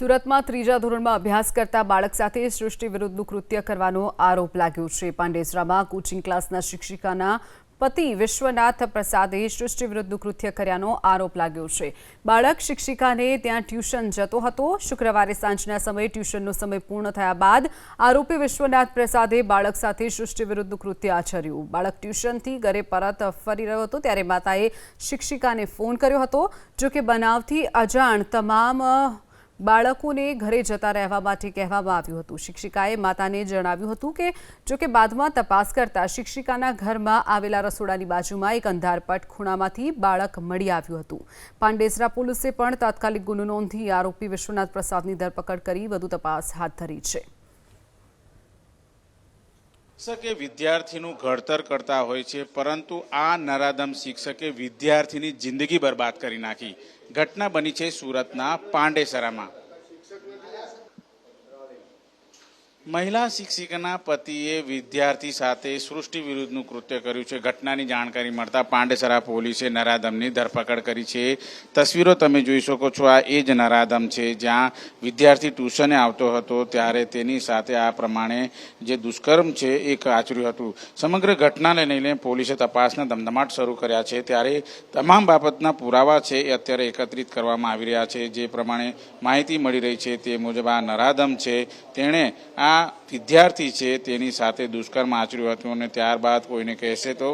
સુરતમાં ત્રીજા ધોરણમાં અભ્યાસ કરતા બાળક સાથે સૃષ્ટિ વિરુદ્ધનું કૃત્ય કરવાનો આરોપ લાગ્યો છે. પાંડેસરામાં કોચિંગ ક્લાસના શિક્ષિકાના પતિ વિશ્વનાથ પ્રસાદે સૃષ્ટિ વિરુદ્ધનું કૃત્ય કર્યાનો આરોપ લાગ્યો છે. બાળક શિક્ષિકાને ત્યાં ટ્યુશન જતો હતો. શુક્રવારે સાંજના સમયે ટ્યુશનનો સમય પૂર્ણ થયા બાદ આરોપી વિશ્વનાથ પ્રસાદે બાળક સાથે સૃષ્ટિ વિરુદ્ધનું કૃત્ય આચર્યું. બાળક ટ્યુશનથી ઘરે પરત ફરી રહ્યો હતો ત્યારે માતાએ શિક્ષિકાને ફોન કર્યો હતો જો કે બનાવથી અજાણ તમામ બાળકોને ઘરે જતા રહેવા માટે કહેવામાં આવ્યું હતું. શિક્ષિકાએ માતાને જણાવ્યું હતું કે, જો કે બાદમાં તપાસ કરતા શિક્ષિકાના ઘરમાં આવેલા રસોડાની બાજુમાં એક અંધારપટ ખૂણામાંથી બાળક મળી આવ્યું હતું. પાંડેસરા પોલીસે પણ તાત્કાલિક ગુનો નોંધી આરોપી વિશ્વનાથ પ્રસાદની ધરપકડ કરી વધુ તપાસ હાથ ધરી છે. શિક્ષકે વિદ્યાર્થીનું ઘડતર કરતા હોય છે, પરંતુ આ નરાધમ શિક્ષકે વિદ્યાર્થીની જિંદગી બરબાદ કરી નાખી. ઘટના બની છે સુરતના પાંડેસરામાં. મહિલા શિક્ષિકાના પતિએ વિદ્યાર્થી સાથે સૃષ્ટિ વિરુદ્ધનું કૃત્ય કર્યું છે. ઘટનાની જાણકારી મળતા પાંડેસરા પોલીસે નરાધમની ધરપકડ કરી છે. તસવીરો તમે જોઈ શકો છો. આ એ જ નરાધમ છે. જ્યાં વિદ્યાર્થી ટ્યુશને આવતો હતો ત્યારે તેની સાથે આ પ્રમાણે જે દુષ્કર્મ છે એ આચર્યું હતું. સમગ્ર ઘટનાને લઈને પોલીસે તપાસના ધમધમાટ શરૂ કર્યા છે. ત્યારે તમામ બાબતના પુરાવા છે એ અત્યારે એકત્રિત કરવામાં આવી રહ્યા છે. જે પ્રમાણે માહિતી મળી રહી છે તે મુજબ આ નરાધમ છે. તેણે આ વિદ્યાર્થી છે, તેની સાથે દુષ્કર્મ આચર્યું હતું અને ત્યારબાદ કોઈને કહેશે તો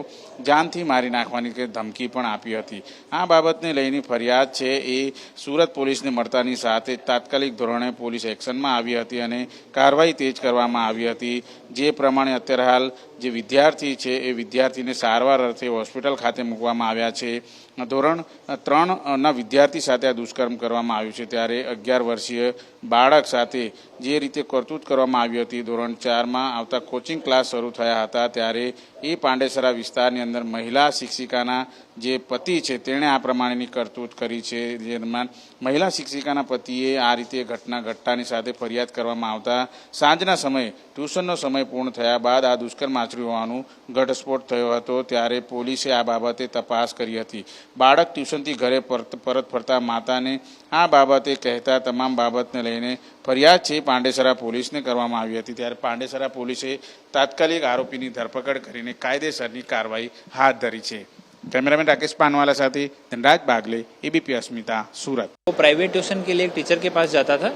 જાનથી મારી નાખવાની કે ધમકી પણ આપી હતી. આ બાબતને લઈને ફરિયાદ છે, એ સુરત પોલીસને મળતાની સાથે તાત્કાલિક ધોરણે પોલીસ એક્શનમાં આવી હતી અને કાર્યવાહી તેજ કરવામાં આવી હતી. જે પ્રમાણે અત્યારે હાલ જે વિદ્યાર્થી છે, એ વિદ્યાર્થીને સારવાર અર્થે હોસ્પિટલ ખાતે મૂકવામાં આવ્યા છે. ધોરણ ત્રણના વિદ્યાર્થી સાથે આ દુષ્કર્મ કરવામાં આવ્યું છે. ત્યારે અગિયાર વર્ષીય બાળક સાથે જે રીતે કરતૂત કરવામાં આવી હતી, ધોરણ ચારમાં આવતા કોચિંગ ક્લાસ શરૂ થયા હતા, ત્યારે એ પાંડેસરા વિસ્તારની અંદર મહિલા શિક્ષિકાના જે પતિ છે, તેણે આ પ્રમાણેની કરતૂત કરી છે. જેમાં મહિલા શિક્ષિકાના પતિએ આ રીતે ઘટના ઘટતાની સાથે ફરિયાદ કરવામાં આવતા સાંજના સમયે, ટ્યુશનનો સમય પૂર્ણ થયા બાદ આ દુષ્કર્મ આચર્યું હોવાનું ઘટસ્ફોટ થયો હતો. ત્યારે પોલીસે આ બાબતે તપાસ કરી હતી. બાળક ટ્યુશનથી ઘરે પરત પરત ફરતા માતાને આ બાબતે કહેતા તમામ બાબતને લઈને ફરિયાદ છે પાંડેસરા પોલીસને કરવામાં આવી હતી ત્યારે પાંડેસરા પોલીસે તાત્કાલિક આરોપીની ધરપકડ કરીને કાયદેસરની કાર્યવાહી હાથ ધરી છે कैमरामैन राकेश पानवाला साथी धनराज बागले एबीपी अस्मिता सूरत वो प्राइवेट ट्यूशन के लिए एक टीचर के पास जाता था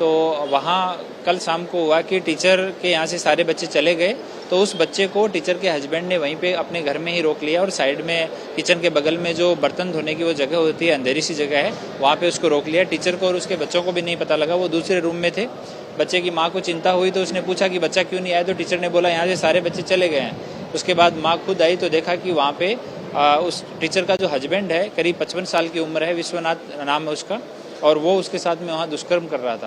तो वहाँ कल शाम को हुआ कि टीचर के यहाँ से सारे बच्चे चले गए तो उस बच्चे को टीचर के हस्बैंड ने वहीं पे अपने घर में ही रोक लिया और साइड में किचन के बगल में जो बर्तन धोने की वो जगह होती है, अंधेरी सी जगह है, वहाँ पे उसको रोक लिया। टीचर को और उसके बच्चों को भी नहीं पता लगा, वो दूसरे रूम में थे। बच्चे की माँ को चिंता हुई तो उसने पूछा कि बच्चा क्यों नहीं आया? तो टीचर ने बोला, यहाँ से सारे बच्चे चले गए हैं। उसके बाद माँ खुद आई तो देखा कि वहाँ पे उस टीचर का जो हस्बैंड है, करीब पचपन साल की उम्र है, विश्वनाथ नाम है उसका, और वो उसके साथ में वहाँ दुष्कर्म कर रहा था।